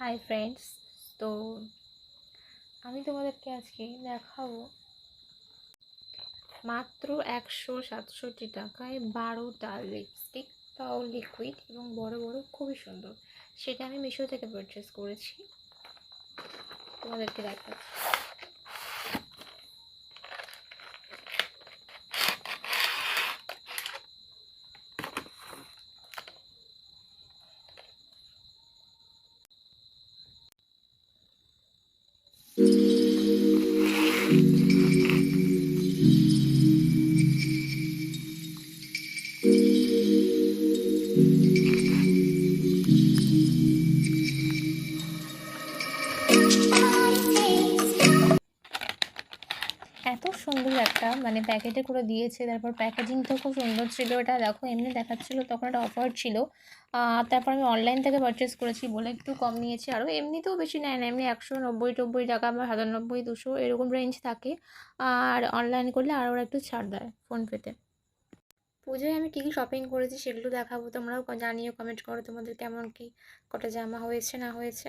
Hi friends তো আমি তোমাদেরকে আজকে দেখাবো মাত্র একশো সাতষট্টি টাকায় বারোটা লিপস্টিক তাও লিকুইড এবং বড় বড় খুবই সুন্দর। সেটা আমি মিশো থেকে পারচেস করেছি। তোমাদেরকে দেখাচ্ছি। এত সুন্দর একটা মানে প্যাকেটে করে দিয়েছে, তারপর প্যাকেজিংটাও খুব সুন্দর ছিল এটা, দেখো এমনি দেখাচ্ছিলো, তখন একটা অফার ছিল। তারপর আমি অনলাইন থেকে পারচেস করেছি, বলে একটু কম নিয়েছি আরও এমনিতেও বেশি নেয় না, এমনি একশো নব্বই টব্বই টাকা বা সাতানব্বই, দুশো, এরকম রেঞ্জ থাকে। আর অনলাইন করলে আরও একটু ছাড় দেয় ফোনপেতে পুজোয় আমি কী কী শপিং করেছি সেগুলো দেখাবো, তোমরাও জানিও কমেন্ট করো তোমাদের কেমন কী, কটা জামা হয়েছে, না হয়েছে।